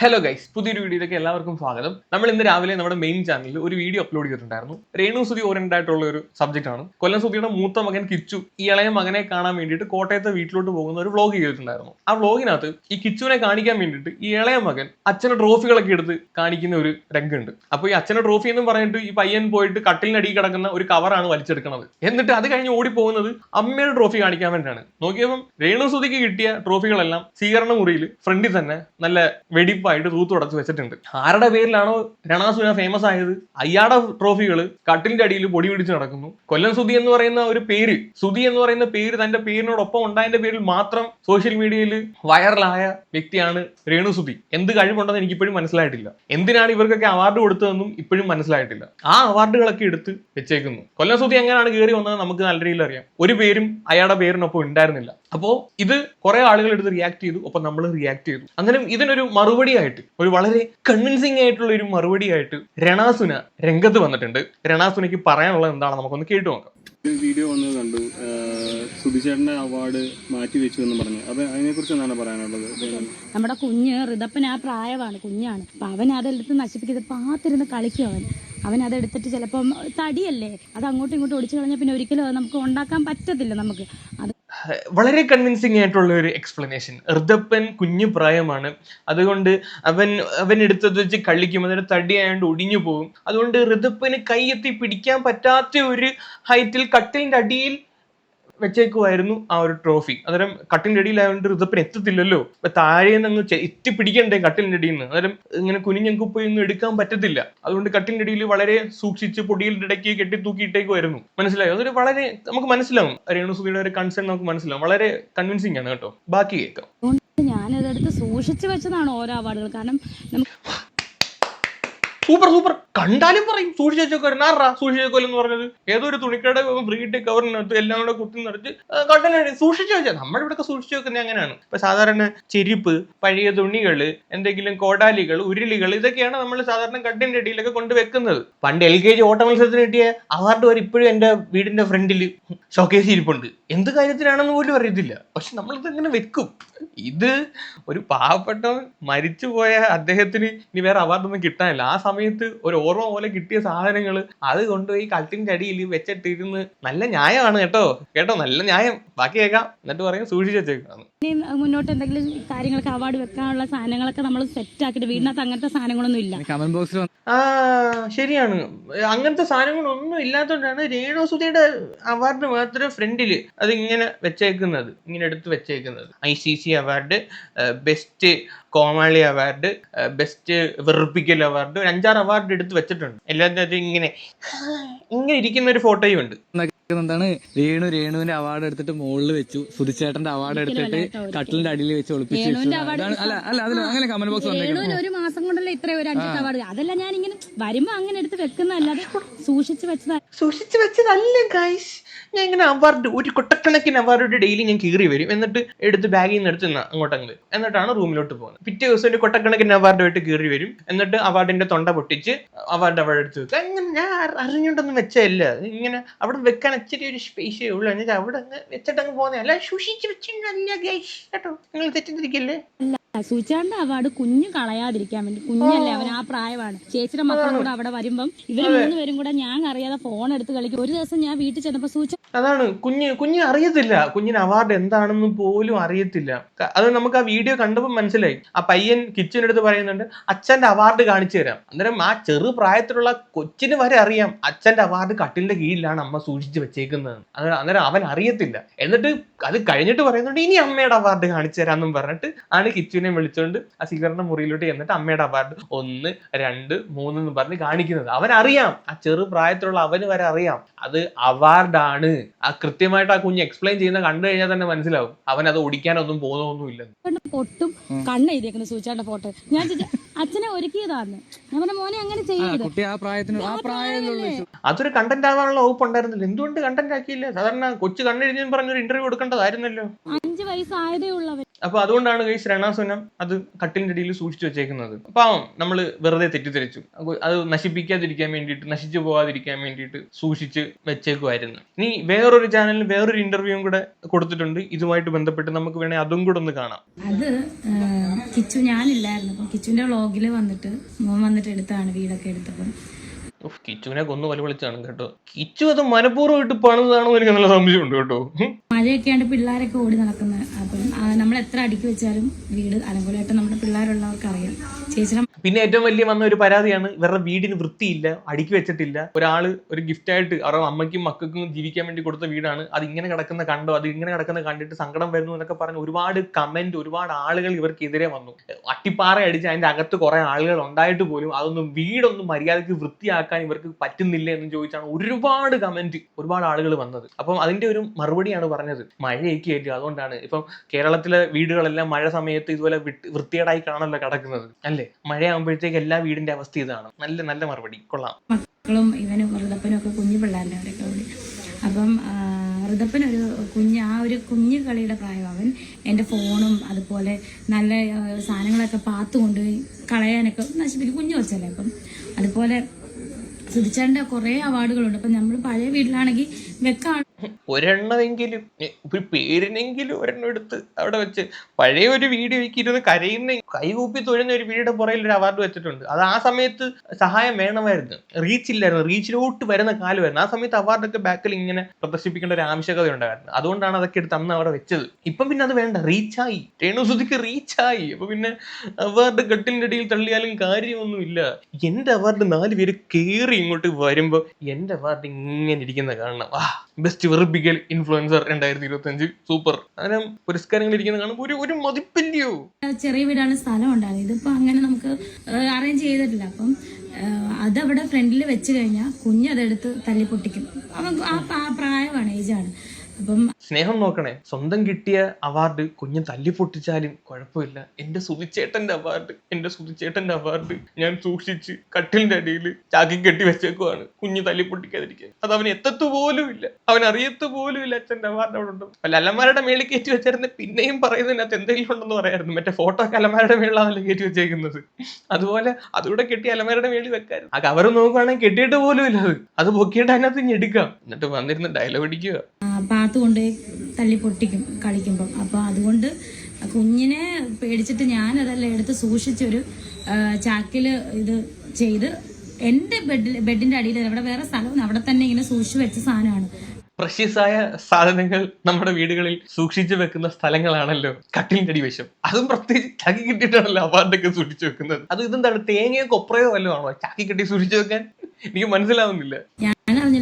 Hello guys പുതിയൊരു വീഡിയോയിലേക്ക് എല്ലാവർക്കും സ്വാഗതം. നമ്മൾ ഇന്ന് രാവിലെ നമ്മുടെ മെയിൻ ചാനലിൽ ഒരു വീഡിയോ അപ്ലോഡ് ചെയ്തിട്ടുണ്ടായിരുന്നു. രേണു സുതി ഓറിയന്റഡ് ആയിട്ടുള്ള ഒരു സബ്ജക്റ്റ് ആണ്. കൊല്ലം സുതിയുടെ മൂത്ത മകൻ കിച്ചു ഈ ഇളയ മകനെ കാണാൻ വേണ്ടിയിട്ട് കോട്ടയത്തെ വീട്ടിലോട്ട് പോകുന്ന ഒരു വ്ളോഗ് ചെയ്തിട്ടുണ്ടായിരുന്നു. ആ വ്ളോഗിനകത്ത് ഈ കിച്ചുവിനെ കാണിക്കാൻ വേണ്ടിയിട്ട് ഈ ഇളയ മകൻ അച്ഛന്റെ ട്രോഫികളൊക്കെ എടുത്ത് കാണിക്കുന്ന ഒരു രംഗുണ്ട് അപ്പൊ ഈ അച്ഛന്റെ ട്രോഫി എന്ന് പറഞ്ഞിട്ട് ഈ പയ്യൻ പോയിട്ട് കട്ടിലിനടിയിൽ കിടക്കുന്ന ഒരു കവറാണ് വലിച്ചെടുക്കുന്നത്. എന്നിട്ട് അത് കഴിഞ്ഞ് ഓടി പോകുന്നത് അമ്മയുടെ ട്രോഫി കാണിക്കാൻ വേണ്ടിയാണ് നോക്കിയപ്പം രേണു സുതിക്ക് കിട്ടിയ ട്രോഫികളെല്ലാം സ്വീകരണ മുറിയിൽ ഫ്രണ്ടിൽ തന്നെ നല്ല വെടിപ്പായിട്ട് തൂത്തുടച്ച് വെച്ചിട്ടുണ്ട്. ആരുടെ പേരിലാണോ രണാസുന ഫേമസ് ആയത്? അയാളുടെ ട്രോഫികൾ കട്ടിലിന്റെ അടിയിൽ പൊടി പിടിച്ച് നടക്കുന്നു. കൊല്ലം സുധി എന്ന് പറയുന്ന ഒരു പേര് സുധി എന്ന് പറയുന്ന പേര് തന്റെ പേരിനോടൊപ്പം ഉണ്ടായതിന്റെ പേരിൽ മാത്രം സോഷ്യൽ മീഡിയയിൽ വൈറലായ വ്യക്തിയാണ് രേണു സുധി. എന്ത് കഴിവുണ്ടെന്ന് എനിക്ക് ഇപ്പോഴും മനസ്സിലായിട്ടില്ല. എന്തിനാണ് ഇവർക്കൊക്കെ അവാർഡ് കൊടുത്തതെന്നും ഇപ്പോഴും മനസ്സിലായിട്ടില്ല. ആ അവാർഡുകളൊക്കെ എടുത്ത് വെച്ചേക്കുന്നു. കൊല്ലം സുധി എങ്ങനെയാണ് കയറി വന്നത് നമുക്ക് നല്ല രീതിയിൽ അറിയാം. ഒരു പേരും അയാളുടെ പേരിനൊപ്പം ഉണ്ടായിരുന്നില്ല. അപ്പോ ഇത് കുറെ ആളുകൾ എടുത്ത് റിയാക്ട് ചെയ്തു ഒപ്പം നമ്മൾ റിയാക്ട് ചെയ്തു. അങ്ങനെ ഇതിനൊരു മറുപടി ആയിട്ട് ഒരു വളരെ കൺവിൻസിംഗ് ആയിട്ടുള്ള ഒരു മറുപടി ആയിട്ട് രണാസുന രംഗത്ത് വന്നിട്ടുണ്ട്. രണാസുനയ്ക്ക് പറയാനുള്ളത് എന്താണ്? നമുക്കൊന്ന് കേട്ടു നോക്കാം. വീഡിയോ വന്നത് കണ്ടു. സുധിചേട്ടന്റെ അവാർഡ് മാറ്റി വെച്ചു എന്ന് പറഞ്ഞു. അപ്പൊ അതിനെക്കുറിച്ച് എന്താണ് പറയാനുള്ളത്? നമ്മുടെ കുഞ്ഞ് ഋതപ്പൻ ആ പ്രായമാണ് കുഞ്ഞാണ്. അപ്പൊ അവൻ അതെടുത്ത് നശിപ്പിക്കുന്നത് പാത്തിരുന്ന് കളിക്കും അവൻ. അവൻ അതെടുത്തിട്ട് ചിലപ്പം തടിയല്ലേ? അത് അങ്ങോട്ടും ഇങ്ങോട്ടും ഒടിച്ചു കളഞ്ഞാൽ പിന്നെ ഒരിക്കലും അത് നമുക്ക് ഉണ്ടാക്കാൻ പറ്റത്തില്ല നമുക്ക്. അത് വളരെ കൺവിൻസിങ് ആയിട്ടുള്ള ഒരു എക്സ്പ്ലനേഷൻ ഋതപ്പൻ കുഞ്ഞു പ്രായമാണ്. അതുകൊണ്ട് അവൻ അവൻ എടുത്തത് വെച്ച് കളിക്കും അതിന് തടിയായോണ്ട് ഒടിഞ്ഞു പോകും. അതുകൊണ്ട് ഋതപ്പന് കൈയെത്തി പിടിക്കാൻ പറ്റാത്ത ഒരു ഹൈറ്റിൽ കട്ടിലിന്റെ അടിയിൽ വെച്ചേക്കുമായിരുന്നു ആ ഒരു ട്രോഫി അന്നേരം കട്ടിലിന്റെ അടിയിലായതുകൊണ്ട് ഋതപ്പൻ എത്തത്തില്ലല്ലോ. അപ്പൊ താഴെ നിന്ന് എത്തി പിടിക്കണ്ടേ കട്ടിലിന്റെ അടിയിൽ നിന്ന് അന്നേരം ഇങ്ങനെ കുനിഞ്ഞങ്കു പോയി ഒന്നും എടുക്കാൻ പറ്റത്തില്ല. അതുകൊണ്ട് കട്ടിലിന്റെ അടിയിൽ വളരെ സൂക്ഷിച്ച് പൊടിയിൽ ഇടയ്ക്ക് കെട്ടി തൂക്കിയിട്ടേക്കുമായിരുന്നു മനസ്സിലായോ? അതൊരു വളരെ നമുക്ക് മനസ്സിലാവും. രേണുസുതിയുടെ ഒരു കൺസേൺ നമുക്ക് മനസ്സിലാവും. വളരെ കൺവിൻസിംഗ് ആണ് കേട്ടോ. ബാക്കി കേൾക്കാം. ഞാനതെടുത്ത് സൂക്ഷിച്ചു വെച്ചതാണ് ഓരോ അവാർഡുകൾ കാരണം സൂപ്പർ സൂപ്പർ. കണ്ടാലും പറയും. സൂക്ഷിച്ചു വെച്ചേക്കോ ആറാ സൂക്ഷിച്ചു വെക്കോ എന്ന് പറഞ്ഞത്? ഏതോ ഒരു തുണിക്കട ബ്രീഡ് കവറിനകത്ത് എല്ലാം കൂടെ കുത്തി നിറച്ച് കണ്ടനാണ് സൂക്ഷിച്ചു വെച്ചാൽ നമ്മുടെ ഇവിടെ സൂക്ഷിച്ചു വെക്കുന്നത് അങ്ങനെയാണ്. ഇപ്പൊ സാധാരണ ചെരുപ്പ് പഴയ തുണികൾ എന്തെങ്കിലും കോടാലികൾ ഉരുളികൾ ഇതൊക്കെയാണ് നമ്മൾ സാധാരണ കട്ടിന്റെ അടിയിലൊക്കെ കൊണ്ട് വെക്കുന്നത്. പണ്ട് എൽ കെ ജി ഓട്ട മത്സരത്തിന് കിട്ടിയ അവാർഡ് വരെ ഇപ്പോഴും എന്റെ വീടിന്റെ ഫ്രണ്ടിൽ ഷോക്കേസ് ഇരിപ്പുണ്ട് എന്ത് കാര്യത്തിനാണെന്ന് പോലും അറിയത്തില്ല. പക്ഷെ നമ്മൾ ഇത് എങ്ങനെ വെക്കും. ഇത് ഒരു പാവപ്പെട്ടവൻ മരിച്ചുപോയ അദ്ദേഹത്തിന് ഇനി വേറെ അവാർഡൊന്നും കിട്ടാനില്ല. ആ സമയത്ത് ഒരു ഓർമ്മ പോലെ കിട്ടിയ സാധനങ്ങൾ അത് കൊണ്ടുപോയി കളത്തിന്റെ അടിയിൽ വെച്ചിട്ടിരുന്ന് നല്ല ന്യായമാണ് കേട്ടോ. കേട്ടോ നല്ല ന്യായം. ബാക്കി കേൾക്കാം. എന്നിട്ട് പറയും സൂക്ഷിച്ചു വെച്ചേക്കാണ്. ഇനി മുന്നോട്ട് എന്തെങ്കിലും കാര്യങ്ങളൊക്കെ അവാർഡ് വെക്കാനുള്ള സാധനങ്ങളൊക്കെ നമ്മൾ സെറ്റ് ആക്കിയിട്ട് വീടിനകത്ത് അങ്ങനത്തെ സാധനങ്ങളൊന്നും ഇല്ല. കമന്റ് ബോക്സിൽ ആ ശരിയാണ്. അങ്ങനത്തെ സാധനങ്ങളൊന്നും ഇല്ലാത്തതുകൊണ്ടാണ് രേണുസുതിയുടെ അവാർഡ് മാത്രം ഫ്രണ്ടിൽ അത് ഇങ്ങനെ വെച്ചേക്കുന്നത് ഇങ്ങനെ എടുത്ത് വെച്ചേക്കുന്നത്. I C C award best Komali award best വെറുപ്പിക്കൽ അവാർഡ് ഒരു അഞ്ചാറ് അവാർഡ് എടുത്ത് വെച്ചിട്ടുണ്ട്. എല്ലാത്തിനും ഇങ്ങനെ ഇങ്ങനെ ഇരിക്കുന്ന ഒരു ഫോട്ടോയും ഉണ്ട്. എന്താണ് രേണു രേണുവിന്റെ അവാർഡ് എടുത്തിട്ട് മുകളിൽ വെച്ചു. സുധിച്ചേട്ടന്റെ അവാർഡ് എടുത്തിട്ട് കട്ടിലിന്റെ അടിയിൽ വെച്ച് ഒളിപ്പിച്ചു അല്ല അല്ല അതിൽ അങ്ങനെ കമന്റ് ബോക്സ് ഒരു മാസം കൊണ്ടല്ലേ ഇത്രയും ഒരു അഞ്ചെട്ട് അവാർഡ് അതല്ല ഞാൻ ഇങ്ങനെ വരുമ്പോ അങ്ങനെ എടുത്ത് വെക്കുന്നതല്ലാതെ സൂക്ഷിച്ചു വെച്ചതാ. സൂക്ഷിച്ചു വെച്ചതല്ല ഗൈസ് ഞാൻ ഇങ്ങനെ അവാർഡ് ഒരു കൊട്ടക്കണക്കിന് അവാർഡ് ഡെയിലി ഞാൻ കീറി വരും. എന്നിട്ട് എടുത്ത് ബാഗിൽ നിന്ന് എടുത്ത് അങ്ങോട്ടങ്ങ് എന്നിട്ടാണ് റൂമിലോട്ട് പോകുന്നത്. പിറ്റേ ദിവസം ഒരു കൊട്ടക്കണക്കിന് അവാർഡുമായിട്ട് കീറി വരും. എന്നിട്ട് അവാർഡിന്റെ തൊണ്ട പൊട്ടിച്ച് അവാർഡ് അവിടെ എടുത്ത് വെക്കുക അങ്ങനെ ഞാൻ അറിഞ്ഞോണ്ടൊന്നും അറിഞ്ഞുകൊണ്ടൊന്നും വെച്ചതല്ല. ഇങ്ങനെ അവിടെ വെക്കാൻ ഇച്ചിരി ഒരു സ്പേസേ ഉള്ളൂ. എന്നിട്ട് അവിടെ അങ്ങ് വെച്ചിട്ടങ്ങ് പോകുന്നത് അല്ല സൂക്ഷിച്ച് വെച്ചിട്ടുണ്ടല്ലേ ഗൈസ് കേട്ടോ നിങ്ങൾ തെറ്റിദ്ധരിക്കല്ലേ? സൂചാണ്ട അവാർഡ് കുഞ്ഞു കളയാതിരിക്കാൻ വേണ്ടി കുഞ്ഞല്ലേ അവൻ ആ പ്രായമാണ്. ചേച്ചിയുടെ മക്കളും കൂടെ അവിടെ വരുമ്പം ഇവർ മൂന്നുപേരും കൂടെ ഞാൻ അറിയാതെ ഫോൺ എടുത്ത് കളിക്കും. ഒരു ദിവസം ഞാൻ വീട്ടിൽ ചെന്നപ്പോ സൂച അതാണ് കുഞ്ഞ് കുഞ്ഞ് അറിയത്തില്ല. കുഞ്ഞിന് അവാർഡ് എന്താണെന്ന് പോലും അറിയത്തില്ല. അത് നമുക്ക് ആ വീഡിയോ കണ്ടപ്പോൾ മനസ്സിലായി. ആ പയ്യൻ കിച്ചനെടുത്ത് പറയുന്നുണ്ട് അച്ഛന്റെ അവാർഡ് കാണിച്ചു തരാം. അന്നേരം ആ ചെറു പ്രായത്തിലുള്ള കൊച്ചിന് വരെ അറിയാം അച്ഛന്റെ അവാർഡ് കട്ടിലിന്റെ കീഴിലാണ് അമ്മ സൂക്ഷിച്ചു വെച്ചേക്കുന്നത്. അന്നേരം അവൻ അറിയത്തില്ല. എന്നിട്ട് അത് കഴിഞ്ഞിട്ട് പറയുന്നുണ്ട് ഇനി അമ്മയുടെ അവാർഡ് കാണിച്ചു തരാമെന്നും പറഞ്ഞിട്ട് ആണ് കിച്ചുവിനെ വിളിച്ചുകൊണ്ട് ആ സ്വീകരണ മുറിയിലോട്ട് ചെന്നിട്ട് അമ്മയുടെ അവാർഡ് ഒന്ന് രണ്ട് മൂന്ന് എന്ന് പറഞ്ഞ് കാണിക്കുന്നത്. അവൻ അറിയാം ആ ചെറു പ്രായത്തിലുള്ള അവന് വരെ അറിയാം. അത് അവാർഡാണ്. ആ കൃത്യമായിട്ട് ആ കുഞ്ഞ് എക്സ്പ്ലെയിൻ ചെയ്യുന്ന കണ്ടു കഴിഞ്ഞാൽ തന്നെ മനസ്സിലാവും. അവൻ അത് ഓടിക്കാനൊന്നും പോകുന്നൊന്നുമില്ല കൊണ്ട് പൊട്ടും. കണ്ണ എഴുതിയേക്കുന്ന സൂചാണ്ട ഫോട്ടോ. ഞാൻ അച്ഛനെ ഒരുക്കിയതാന്ന്? ഞാൻ പറഞ്ഞ മോനെ അങ്ങനെ ചെയ്യരുത്. കുട്ടി ആ പ്രായത്തിന് ആ പ്രായത്തിലുള്ള അതൊരു കണ്ടന്റ് ആവാനുള്ള വകുപ്പ് ഉണ്ടായിരുന്നില്ല. എന്തുകൊണ്ട് കണ്ടന്റ് ആക്കിയില്ല? സാധാരണ കൊച്ചു കണ്ണെഴുതി പറഞ്ഞൊരു ഇന്റർവ്യൂ കൊടുക്കേണ്ടതായിരുന്നല്ലോ. അഞ്ചു വയസ്സായതേ ഉള്ളവൻ. അപ്പൊ അതുകൊണ്ടാണ് ഗൈസ് രണാസുനം അത് കട്ടിലിന്റെ അടിയിൽ സൂക്ഷിച്ചു വെച്ചേക്കുന്നത്. പാവം നമ്മൾ വെറുതെ തെറ്റിദ്ധരിച്ചു. അത് നശിപ്പിക്കാതിരിക്കാൻ വേണ്ടിയിട്ട് നശിച്ചു പോകാതിരിക്കാൻ വേണ്ടിയിട്ട് സൂക്ഷിച്ച് വെച്ചേക്കുമായിരുന്നു ഇനി വേറൊരു ചാനലിൽ വേറൊരു ഇന്റർവ്യൂവും കൂടെ കൊടുത്തിട്ടുണ്ട്. ഇതുമായിട്ട് ബന്ധപ്പെട്ട് നമുക്ക് വേണേൽ അതും കൂടെ ഒന്ന് കാണാം. അത് കിച്ചു ഞാനില്ലായിരുന്നു. അപ്പം കിച്ചുവിന്റെ വ്ളോഗിൽ വന്നിട്ട് മോൻ വന്നിട്ട് എടുത്താണ് വീടൊക്കെ എടുത്തപ്പം. ഉഫ്, കിച്ചുവിനെ കൊന്നു കൊല വിളിച്ചാണ് കേട്ടോ. കിച്ചു അത് മനഃപൂർവമായിട്ട് പണിതാണോ എനിക്ക് നല്ല സംശയമുണ്ട് കേട്ടോ. ഉം. മഴയൊക്കെ ആണ്ട് പിള്ളേരൊക്കെ ഓടി നടക്കുന്നത് അപ്പം നമ്മൾ എത്ര അടുക്കി വെച്ചാലും വീട് അലങ്കോലമായിട്ട് നമ്മുടെ പിള്ളേരുള്ളവർക്ക് അറിയാം. ചേച്ചി പിന്നെ ഏറ്റവും വലിയ വന്ന ഒരു പരാതിയാണ് ഇവരുടെ വീടിന് വൃത്തിയില്ല അടുക്കി വെച്ചിട്ടില്ല. ഒരാൾ ഒരു ഗിഫ്റ്റ് ആയിട്ട് അവരുടെ അമ്മയ്ക്കും മക്കൾക്കും ജീവിക്കാൻ വേണ്ടി കൊടുത്ത വീടാണ്. അത് ഇങ്ങനെ കിടക്കുന്ന കണ്ടോ അത് ഇങ്ങനെ കിടക്കുന്ന കണ്ടിട്ട് സങ്കടം വരുന്നു എന്നൊക്കെ പറഞ്ഞ് ഒരുപാട് കമന്റ് ഒരുപാട് ആളുകൾ ഇവർക്കെതിരെ വന്നു. അട്ടിപ്പാറ അടിച്ച് അതിന്റെ അകത്ത് കുറെ ആളുകൾ ഉണ്ടായിട്ട് പോലും അതൊന്നും വീടൊന്നും മര്യാദയ്ക്ക് വൃത്തിയാക്കാൻ ഇവർക്ക് പറ്റുന്നില്ല എന്ന് ചോദിച്ചാണ് ഒരുപാട് കമന്റ് ഒരുപാട് ആളുകൾ വന്നത്. അപ്പം അതിന്റെ ഒരു മറുപടിയാണ് പറഞ്ഞത്. മഴയൊക്കെ ആയിട്ട് അതുകൊണ്ടാണ് ഇപ്പം കേരളത്തിലെ വീടുകളെല്ലാം മഴ സമയത്ത് ഇതുപോലെ വൃത്തികേടായി കാണല്ലോ കിടക്കുന്നത്. അല്ലേ? മഴയാകുമ്പോഴത്തേക്ക് എല്ലാ വീടിന്റെ അവസ്ഥ ഇതാണ് നല്ല നല്ല മറുപടി. കൊള്ളാം. മക്കളും ഇവനും ഋതപ്പനും ഒക്കെ കുഞ്ഞു അപ്പം ഒരു കുഞ്ഞ് ആ ഒരു കുഞ്ഞു കളിയുടെ പ്രായം അവൻ എന്റെ ഫോണും അതുപോലെ നല്ല സാധനങ്ങളൊക്കെ പാത്ത് കൊണ്ടുപോയി കളയാനൊക്കെ നശിപ്പിക്കും. കുഞ്ഞു വെച്ചല്ലേ അപ്പം? അതുപോലെ സുധിച്ചേട്ടന്റെ കുറേ അവാർഡുകളുണ്ട്. അപ്പം നമ്മൾ പഴയ വീട്ടിലാണെങ്കിൽ ഒരെണ്ണമെങ്കിലും ഒരു പേരിനെങ്കിലും ഒരെണ്ണം എടുത്ത് അവിടെ വെച്ച് പഴയ ഒരു വീഡിയോ ഇരുന്ന് കരയുന്ന കൈകൂപ്പി തൊഴുന്ന ഒരു വീടിന്റെ പുറകിൽ ഒരു അവാർഡ് വെച്ചിട്ടുണ്ട്. അത് ആ സമയത്ത് സഹായം വേണമായിരുന്നു. റീച്ച് ഇല്ലായിരുന്നു. റീച്ചിലോട്ട് വരുന്ന കാലമായിരുന്നു. ആ സമയത്ത് അവാർഡൊക്കെ ബാക്കിൽ ഇങ്ങനെ പ്രദർശിപ്പിക്കേണ്ട ഒരു ആവശ്യകത ഉണ്ടായിരുന്നു അതുകൊണ്ടാണ് അതൊക്കെ എടുത്ത് അന്ന് അവിടെ വെച്ചത്. ഇപ്പം പിന്നെ അത് വേണ്ട. റീച്ചായി രേണുസുതിക്ക് റീച്ചായി അപ്പൊ പിന്നെ അവാർഡ് കട്ടിലിന്റെ ഇടയിൽ തള്ളിയാലും കാര്യമൊന്നുമില്ല. എന്റെ അവാർഡ് നാല് പേര് കേറി ഇങ്ങോട്ട് വരുമ്പോൾ എന്റെ അവാർഡ് ഇങ്ങനെ ഇരിക്കുന്ന കാണണം. ആ ബെസ്റ്റ് വെറുപ്പിക്കൽ ഇൻഫ്ലുവൻസർ രണ്ടായിരത്തി ഇരുപത്തി അഞ്ച് സൂപ്പർ അങ്ങനെ പുരസ്കാരങ്ങൾ ഇരിക്കുന്ന കാണുമ്പോൾ ഒരു ഒരു മതിപ്പില്ലയോ? ചെറിയ വീടാണ് സ്ഥലം ഉണ്ടായത്. ഇതിപ്പോ അങ്ങനെ നമുക്ക് അറേഞ്ച് ചെയ്തിട്ടില്ല. അപ്പം അതവിടെ ഫ്രണ്ടിൽ വെച്ച് കഴിഞ്ഞാൽ കുഞ്ഞതെടുത്ത് തല്ലി പൊട്ടിക്കും. ആ പ്രായമാണ് ഏജാണ് അപ്പം സ്നേഹം നോക്കണേ. സ്വന്തം കിട്ടിയ അവാർഡ് കുഞ്ഞു തല്ലി പൊട്ടിച്ചാലും കുഴപ്പമില്ല. എന്റെ സുതിച്ചേട്ടന്റെ അവാർഡ് എന്റെ സുതിച്ചേട്ടന്റെ അവാർഡ് ഞാൻ സൂക്ഷിച്ച് കട്ടിലിന്റെ അടിയിൽ ചാക്കി കെട്ടി വെച്ചേക്കുവാണ്. കുഞ്ഞു തല്ലി പൊട്ടിക്കാതിരിക്കാൻ. അത് അവൻ എത്തത്തു പോലും ഇല്ല അവൻ അറിയത്തു പോലും ഇല്ല അച്ഛന്റെ അവാർഡ് അവിടെ ഉണ്ട്. അല്ല അലമാരുടെ മേളിൽ കയറ്റി വെച്ചായിരുന്നു പിന്നെയും പറയുന്നതിനകത്ത് എന്തെങ്കിലും ഉണ്ടെന്ന് പറയായിരുന്നു. മറ്റേ ഫോട്ടോ ഒക്കെ അലമാരുടെ മേളിലാണല്ലോ കയറ്റി വെച്ചേക്കുന്നത്. അതുപോലെ അതുകൂടെ കെട്ടി അലമാരുടെ മേളിൽ വെക്കായിരുന്നു. ആ കവർ നോക്കുവാണെങ്കിൽ കെട്ടിയിട്ട് പോലും ഇല്ല അത്. അത് പൊക്കിയിട്ട് അതിനകത്ത് ഞെടുക്കാം എന്നിട്ട് വന്നിരുന്ന് ഡയലോഗ് അടിക്കുക. പാത്ത് കൊണ്ടുപോയി തള്ളി പൊട്ടിക്കും കളിക്കുമ്പം. അപ്പോൾ അതുകൊണ്ട് കുഞ്ഞിനെ പേടിച്ചിട്ട് ഞാനതെല്ലാം എടുത്ത് സൂക്ഷിച്ചൊരു ചാക്കിൽ ഇത് ചെയ്ത് എന്റെ ബെഡിൽ ബെഡിന്റെ അടിയിൽ അവിടെ വേറെ സ്ഥലം അവിടെ തന്നെ ഇങ്ങനെ സൂക്ഷിച്ച് വെച്ച സാധനമാണ്. പ്രഷ്യസായ സാധനങ്ങൾ നമ്മുടെ വീടുകളിൽ സൂക്ഷിച്ചു വെക്കുന്ന സ്ഥലങ്ങളാണല്ലോ കട്ടിലിന്റെ അടിവശം അതും പ്രത്യേകിച്ച് ചാക്കി കെട്ടിയിട്ടാണല്ലോ അവാർഡൊക്കെ സൂക്ഷിച്ചു വെക്കുന്നത്. അത് ഇതെന്താണ് തേങ്ങയോ കൊപ്രയോ വല്ലതും ആണോ ചാക്കി കെട്ടി സൂക്ഷിച്ചു വെക്കാൻ? എനിക്ക് മനസ്സിലാവുന്നില്ല.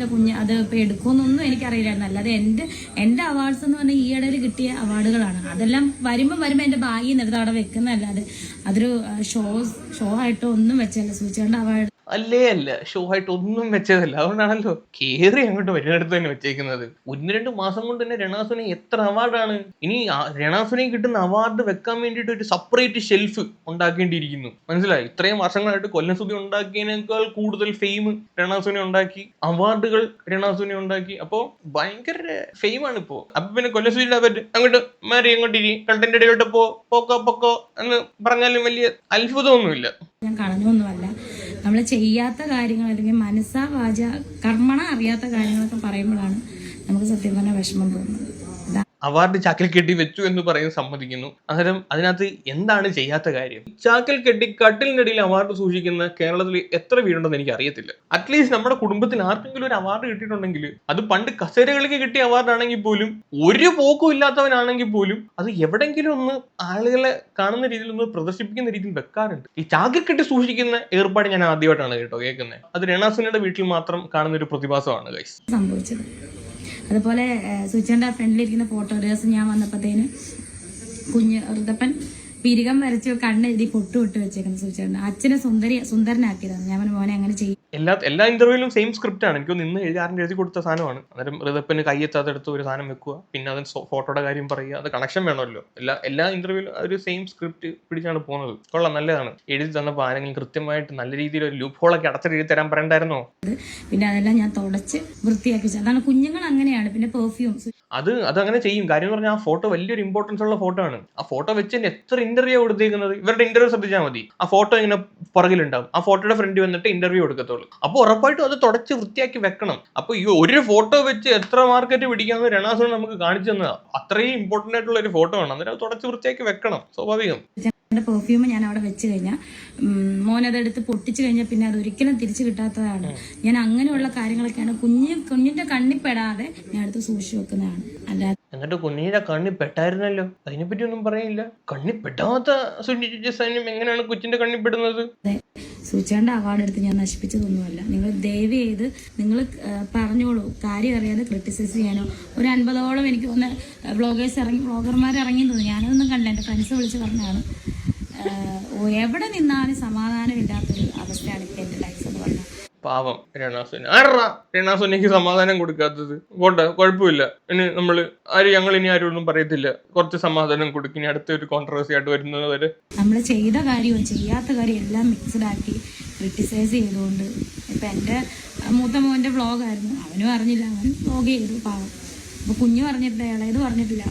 അറിഞ്ഞില്ല കുഞ്ഞ് അത് ഇപ്പൊ എടുക്കുമെന്നൊന്നും എനിക്കറിയില്ലായിരുന്നു. അല്ലാതെ എന്റെ എന്റെ അവാർഡ്സ് എന്ന് പറഞ്ഞാൽ ഈ ഇടയിൽ കിട്ടിയ അവാർഡുകളാണ് അതെല്ലാം വരുമ്പോൾ വരുമ്പോൾ എന്റെ ഭാഗ്യം എടുത്ത് അവിടെ വെക്കുന്നതല്ലാതെ അതൊരു ഷോ ഷോ ആയിട്ടോ ഒന്നും വെച്ചല്ല സൂചിച്ചുകൊണ്ട് അവാർഡ് അല്ലേ അല്ല. ഷോ ആയിട്ട് ഒന്നും വെച്ചതല്ല. അതുകൊണ്ടാണല്ലോ കേറി അങ്ങോട്ട് വരുന്നിടത്ത് തന്നെ വെച്ചേക്കുന്നത്. ഒന്ന് രണ്ട് മാസം കൊണ്ട് തന്നെ രണാസുനെ എത്ര അവാർഡാണ് ഇനി രണാസുനെ കിട്ടുന്ന അവാർഡ് വെക്കാൻ വേണ്ടിയിട്ട് ഒരു സെപ്പറേറ്റ് ഷെൽഫ് ഉണ്ടാക്കേണ്ടിയിരിക്കുന്നു. മനസ്സിലായി? ഇത്രയും വർഷങ്ങളായിട്ട് കൊല്ലം സുതി ഉണ്ടാക്കിയതിനേക്കാൾ കൂടുതൽ ഫെയിം രണാസുനെ ഉണ്ടാക്കി. അവാർഡുകൾ രണാസുനെ ഉണ്ടാക്കി. അപ്പോ ഭയങ്കര ഫെയിം ആണ് ഇപ്പോ. അപ്പൊ പിന്നെ കൊല്ലം സുതിയുടെ പറ്റി അങ്ങോട്ട് മാറി അങ്ങോട്ട് ഇരി. കണ്ടന്റ് ഇടയിലോട്ട് പോക്കോ പൊക്കോ എന്ന് പറഞ്ഞാലും വലിയ അത്ഭുതമൊന്നുമില്ല. ഞാൻ കളഞ്ഞൊന്നുമല്ല. നമ്മൾ ചെയ്യാത്ത കാര്യങ്ങൾ അല്ലെങ്കിൽ മനസ്സാ വാച കർമ്മണ അറിയാത്ത കാര്യങ്ങളൊക്കെ പറയുമ്പോഴാണ് നമുക്ക് സത്യം പറഞ്ഞാൽ വിഷമം തോന്നുന്നത്. അവാർഡ് ചാക്കിൽ കെട്ടി വെച്ചു എന്ന് പറയാൻ സമ്മതിക്കുന്നു. അന്നേരം അതിനകത്ത് എന്താണ് ചെയ്യാത്ത കാര്യം? ചാക്കിൽ കെട്ടി കട്ടിലിനിടയിൽ അവാർഡ് സൂക്ഷിക്കുന്ന കേരളത്തിൽ എത്ര വീടുണ്ടെന്ന് എനിക്ക് അറിയത്തില്ല. അറ്റ്ലീസ്റ്റ് നമ്മുടെ കുടുംബത്തിൽ ആർക്കെങ്കിലും ഒരു അവാർഡ് കിട്ടിയിട്ടുണ്ടെങ്കിൽ അത് പണ്ട് കസേരകളിലേക്ക് കിട്ടിയ അവാർഡ് ആണെങ്കിൽ പോലും ഒരു പോക്കും ഇല്ലാത്തവനാണെങ്കിൽ പോലും അത് എവിടെങ്കിലും ഒന്ന് ആളുകളെ കാണുന്ന രീതിയിൽ ഒന്ന് പ്രദർശിപ്പിക്കുന്ന രീതിയിൽ വെക്കാറുണ്ട്. ഈ ചാക്കിൽ കെട്ടി സൂക്ഷിക്കുന്ന ഏർപ്പാട് ഞാൻ ആദ്യമായിട്ടാണ് കേട്ടോ കേൾക്കുന്നത്. അത് രണാസുനയുടെ വീട്ടിൽ മാത്രം കാണുന്ന ഒരു പ്രതിഭാസമാണ് ഗൈസ് സംഭവിച്ചത്. അതുപോലെ സുജന്റെ ഫ്രണ്ടിലിരിക്കുന്ന ഫോട്ടോ ഒരു ദിവസം ഞാൻ വന്നപ്പോഴത്തേന് കുഞ്ഞ് ഋതപ്പൻ പിരികം വരച്ചു കണ്ണ് എഴുതി പൊട്ടു വിട്ട് വെച്ചേക്കുന്ന സൂചന അച്ഛനെ സുന്ദരി സുന്ദരനാക്കിയതാണ്. ഞാൻ മോനെ അങ്ങനെ ചെയ്യും. എല്ലാ എല്ലാ ഇന്റർവ്യൂവിലും സെയിം സ്ക്രിപ്റ്റ് ആണ്. എനിക്ക് നിന്ന് എഴുതാറിന് എഴുതി കൊടുത്ത സാധനമാണ്. അന്നേരം ഋതപ്പന് കയ്യെത്താതെടുത്ത് ഒരു സാധനം വെക്കുക. പിന്നെ അതിന് ഫോട്ടോയുടെ കാര്യം പറയുക. അത് കണക്ഷൻ വേണമല്ലോ. എല്ലാ എല്ലാ ഇന്റർവ്യൂവിലും ഒരു സെയിം സ്ക്രിപ്റ്റ് പിടിച്ചാണ് പോകുന്നത്. കൊള്ളാം നല്ലതാണ്. എഴുതി തന്നപ്പോൾ ആരെങ്കിലും കൃത്യമായിട്ട് നല്ല രീതിയിൽ ഒരു ലൂപ്പ് ഹോളൊക്കെ അടച്ചിട്ട് എഴുതി തരാൻ പറയണ്ടായിരുന്നോ? പിന്നെ അതെല്ലാം ഞാൻ തുടച്ച് വൃത്തിയാക്കി അതാണ് കുഞ്ഞുങ്ങൾ അങ്ങനെയാണ്. പിന്നെ പെർഫ്യൂം അത് അതങ്ങനെ ചെയ്യും. കാര്യം പറഞ്ഞാൽ ആ ഫോട്ടോ വലിയൊരു ഇമ്പോർട്ടൻസ് ഉള്ള ഫോട്ടോ ആണ്. ആ ഫോട്ടോ വെച്ച് തന്നെ എത്ര ഇന്റർവ്യൂ കൊടുത്തേക്കുന്നത്? ഇവരുടെ ഇന്റർവ്യൂ ശ്രദ്ധിച്ചാൽ മതി. ആ ഫോട്ടോ ഇങ്ങനെ പുറകിലുണ്ടാവും. ആ ഫോട്ടോയുടെ ഫ്രണ്ട് വന്നിട്ട് ഇന്റർവ്യൂ എടുക്കത്തുള്ളൂ അപ്പോൾ ഉറപ്പായിട്ടും അത് തുടച്ച് വൃത്തിയാക്കി വെക്കണം. അപ്പോൾ ഈ ഒരു ഫോട്ടോ വെച്ച് എത്ര മാർക്കറ്റ് പിടിക്കാമെന്ന് രണാസുരൻ നമുക്ക് കാണിച്ചു തന്നതാണ് അത്രയും ഇമ്പോർട്ടന്റ് ആയിട്ടുള്ള ഒരു ഫോട്ടോ ആണ് അന്നേരം അത് തുടച്ച് വൃത്തിയാക്കി വെക്കണം. സ്വാഭാവികം. എന്റെ പെർഫ്യൂം ഞാൻ അവിടെ വെച്ച് കഴിഞ്ഞാൽ മോനതെടുത്ത് പൊട്ടിച്ചു കഴിഞ്ഞാൽ പിന്നെ അത് ഒരിക്കലും തിരിച്ചു കിട്ടാത്തതാണ്. ഞാൻ അങ്ങനെയുള്ള കാര്യങ്ങളൊക്കെയാണ് കുഞ്ഞ് കുഞ്ഞിന്റെ കണ്ണിൽ പെടാതെ ഞാൻ എടുത്ത് സൂക്ഷിച്ചു വെക്കുന്നതാണ്. അല്ലാതെ എന്നിട്ട് കുഞ്ഞിന്റെ കണ്ണി പെട്ടായിരുന്നല്ലോ? അതിനെപ്പറ്റി ഒന്നും പറയില്ല. കണ്ണി പെട്ടാത്ത സുനി സൈന്യം എങ്ങനെയാണ് കുഞ്ഞിന്റെ കണ്ണി പെടുന്നത്? സൂചാണ്ട അവാർഡ് എടുത്ത് ഞാൻ നശിപ്പിച്ചതൊന്നുമല്ല. നിങ്ങൾ ദയവ് ചെയ്ത് നിങ്ങൾ പറഞ്ഞോളൂ. കാര്യം അറിയാതെ ക്രിട്ടിസൈസ് ചെയ്യാനോ. ഒരു അൻപതോളം എനിക്ക് ഒന്ന് വ്ളോഗേഴ്സ് ഇറങ്ങി വ്ളോഗർമാർ ഇറങ്ങി തോന്നുന്നു. ഞാനതൊന്നും കണ്ടില്ല. എന്റെ ഫ്രണ്ട്സ് വിളിച്ച് പറഞ്ഞാണ് എവിടെ നിന്നാലും സമാധാനമില്ലാത്തൊരു അവസ്ഥയാണ് ഇപ്പൊ എന്റെ ലൈഫ് എന്ന് പറഞ്ഞാൽ? പാവം രണാസുന ആരാ രണാസുനയ്ക്ക് സമാധാനം കൊടുക്കാത്തത്? പോട്ടെ കുഴപ്പമില്ല. ഇനി നമ്മൾ ആര് ഞങ്ങൾ ഇനി ആരോടും പറയത്തില്ല. കുറച്ച് സമാധാനം കൊടുക്കും. ഇനി അടുത്ത ഒരു കോൺട്രവേഴ്സി ആയിട്ട് വരുന്നത് വരെ. നമ്മൾ ചെയ്ത കാര്യവും ചെയ്യാത്ത കാര്യം എല്ലാം മിക്സ്ഡ് ആക്കി ക്രിട്ടിസൈസ് ചെയ്തുകൊണ്ട് ഇപ്പം എന്റെ മൂത്ത മോന്റെ വ്ളോഗായിരുന്നു അവനും അറിഞ്ഞില്ല. അവൻ വ്ളോഗ് ചെയ്തു പാവം. അപ്പോൾ കുഞ്ഞു പറഞ്ഞിട്ടില്ല ഇളയത് പറഞ്ഞിട്ടില്ല.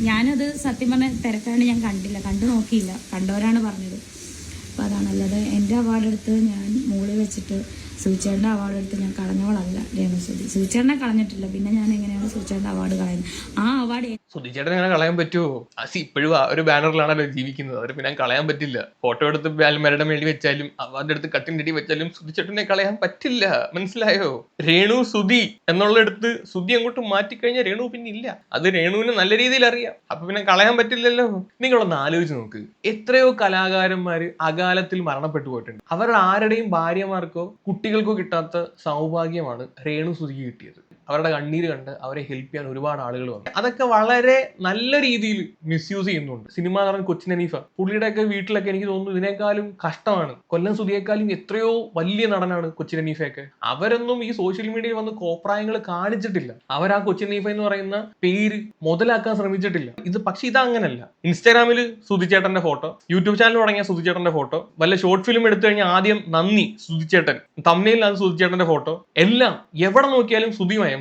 ഞാനത് സത്യം പറഞ്ഞ തിരക്കാണ്ട് ഞാൻ കണ്ടില്ല. കണ്ടു നോക്കിയില്ല. കണ്ടവരാണ് പറഞ്ഞത്. അപ്പോൾ അതാണ് അല്ലാതെ എന്റെ അവാർഡ് എടുത്ത് ഞാൻ മുകളിൽ വെച്ചിട്ട് സൂചേട്ടന്റെ അവാർഡ് എടുത്ത് ഞാൻ കളഞ്ഞവളല്ല രേണുസുതി സൂചേട്ടനെ കളഞ്ഞിട്ടില്ല പിന്നെ ഞാൻ എങ്ങനെയാണ് സൂചേട്ടന്റെ അവാർഡ് കളയുന്നത്? ആ അവാർഡ് സുധിച്ചേട്ടൻ ഇങ്ങനെ കളയാൻ പറ്റുമോ അസി ഇപ്പോഴും ആ ഒരു ബാനറിലാണല്ലോ ജീവിക്കുന്നത്. അവർ പിന്നെ കളയാൻ പറ്റില്ല. ഫോട്ടോ എടുത്ത് ബാൽമരയുടെ മേടി വെച്ചാലും അവാർഡ് എടുത്ത് കട്ടിന്റെ അടി വെച്ചാലും സുധിച്ചേട്ടനെ കളയാൻ പറ്റില്ല. മനസ്സിലായോ? രേണു സുധി എന്നുള്ളടത്ത് സുധി അങ്ങോട്ട് മാറ്റിക്കഴിഞ്ഞാൽ രേണു പിന്നെ ഇല്ല. അത് രേണുവിന് നല്ല രീതിയിൽ അറിയാം. അപ്പൊ പിന്നെ കളയാൻ പറ്റില്ലല്ലോ. നിങ്ങളൊന്ന് ആലോചിച്ച് നോക്ക്. എത്രയോ കലാകാരന്മാർ അകാലത്തിൽ മരണപ്പെട്ടു പോയിട്ടുണ്ട്. അവരുടെ ആരുടെയും ഭാര്യമാർക്കോ കുട്ടികൾക്കോ കിട്ടാത്ത സൗഭാഗ്യമാണ് രേണു സുധിക്ക് കിട്ടിയത്. അവരുടെ കണ്ണീര് കണ്ട് അവരെ ഹെൽപ്പ് ചെയ്യാൻ ഒരുപാട് ആളുകൾ വന്നു. അതൊക്കെ വളരെ നല്ല രീതിയിൽ മിസ്യൂസ് ചെയ്യുന്നുണ്ട്. സിനിമ എന്ന് പറഞ്ഞ കൊച്ചിൻ അനീഫ. പുള്ളിയുടെയൊക്കെ വീട്ടിലൊക്കെ എനിക്ക് തോന്നുന്നു ഇതിനേക്കാളും കഷ്ടമാണ്. കൊല്ലം സുധിയേക്കാളും എത്രയോ വലിയ നടനാണ് കൊച്ചിൻ അനീഫയൊക്കെ. അവരൊന്നും ഈ സോഷ്യൽ മീഡിയയിൽ വന്ന് കോപ്രായങ്ങൾ കാണിച്ചിട്ടില്ല. അവർ ആ കൊച്ചിൻ അനീഫ എന്ന് പറയുന്ന പേര് മുതലാക്കാൻ ശ്രമിച്ചിട്ടില്ല. ഇത് പക്ഷെ ഇത് അങ്ങനല്ല. ഇൻസ്റ്റാഗ്രാമിൽ സുധിച്ചേട്ടന്റെ ഫോട്ടോ യൂട്യൂബ് ചാനൽ തുടങ്ങിയ സുധിച്ചേട്ടന്റെ ഫോട്ടോ വല്ല ഷോർട്ട് ഫിലിം എടുത്തു കഴിഞ്ഞാൽ ആദ്യം നന്ദി സുധിച്ചേട്ടൻ. തമ്മിലാണ് അത് സുധിച്ചേട്ടന്റെ ഫോട്ടോ. എല്ലാം എവിടെ നോക്കിയാലും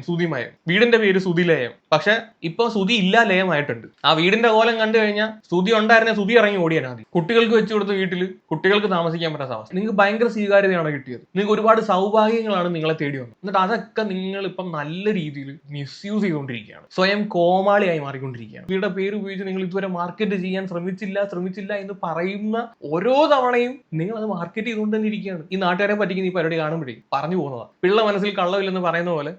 സുതിമയം സുതിമയം വീടിന്റെ പേര് സുതി ലയം. പക്ഷെ ഇപ്പൊ സുതി ഇല്ല ലയമായിട്ടുണ്ട്. ആ വീടിന്റെ കോലം കണ്ടു കഴിഞ്ഞാൽ സുതി ഉണ്ടായിരുന്ന സുതി ഇറങ്ങി ഓടിയാൽ മതി കുട്ടികൾക്ക് വെച്ചു കൊടുത്ത വീട്ടിൽ കുട്ടികൾക്ക് താമസിക്കാൻ പറ്റാത്ത അവസ്ഥ. നിങ്ങൾക്ക് ഭയങ്കര സ്വീകാര്യതയാണ് കിട്ടിയത്. നിങ്ങൾക്ക് ഒരുപാട് സൗഭാഗ്യങ്ങളാണ് നിങ്ങളെ തേടി വന്നത്. എന്നിട്ട് അതൊക്കെ നിങ്ങൾ ഇപ്പം നല്ല രീതിയിൽ മിസ്യൂസ് ചെയ്തുകൊണ്ടിരിക്കുകയാണ്. സ്വയം കോമാളിയായി മാറിക്കൊണ്ടിരിക്കുകയാണ്. ഇവരുടെ പേര് ഉപയോഗിച്ച് നിങ്ങൾ ഇതുവരെ മാർക്കറ്റ് ചെയ്യാൻ ശ്രമിച്ചില്ല ശ്രമിച്ചില്ല എന്ന് പറയുന്ന ഓരോ തവണയും നിങ്ങൾ അത് മാർക്കറ്റ് ചെയ്തുകൊണ്ട് തന്നെ ഇരിക്കുകയാണ്. ഈ നാട്ടുകാരെ പറ്റിക്കുന്ന ഈ പരിപാടി കാണുമ്പോഴേ. പറഞ്ഞു പോകുന്നതാണ് പിള്ള മനസ്സിൽ കള്ളമില്ലെന്ന് പറയുന്ന പോലെ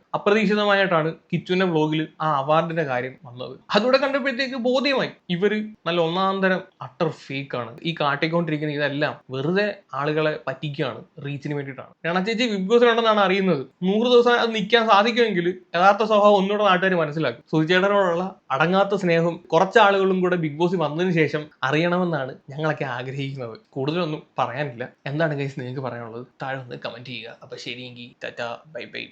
അപ്രതീക്ഷിതമായിട്ടാണ് കിച്ചുവിന്റെ വ്ലോഗിൽ ആ അവാർഡിന്റെ കാര്യം വന്നത്. അതുകൂടെ കണ്ടപ്പോഴത്തേക്ക് ബോധ്യമായി. ഇവർ നല്ല ഒന്നാം തരം അട്ടർ ഫേക്ക് ആണ്. ഈ കാട്ടിക്കൊണ്ടിരിക്കുന്ന ഇതെല്ലാം വെറുതെ ആളുകളെ പറ്റിക്കുകയാണ് റീച്ചിന് വേണ്ടിയിട്ടാണ്. രണചേച്ചി ബിഗ് ബോസ് ഉണ്ടെന്നാണ് അറിയുന്നത്. നൂറ് ദിവസം അത് നിൽക്കാൻ സാധിക്കുമെങ്കിൽ യഥാർത്ഥ സ്വഭാവം ഒന്നുകൂടെ നാട്ടുകാർ മനസ്സിലാക്കും. സുചേട്ടനോടുള്ള അടങ്ങാത്ത സ്നേഹം കുറച്ച് ആളുകളും കൂടെ ബിഗ് ബോസിൽ വന്നതിന് ശേഷം അറിയണമെന്നാണ് ഞങ്ങളൊക്കെ ആഗ്രഹിക്കുന്നത്. കൂടുതലൊന്നും പറയാനില്ല. എന്താണ് കേസ് നിങ്ങൾക്ക് പറയാനുള്ളത്? താഴെ ഒന്ന് കമന്റ് ചെയ്യുക. അപ്പൊ ശരിയെങ്കിൽ ടാറ്റ ബൈ ബൈ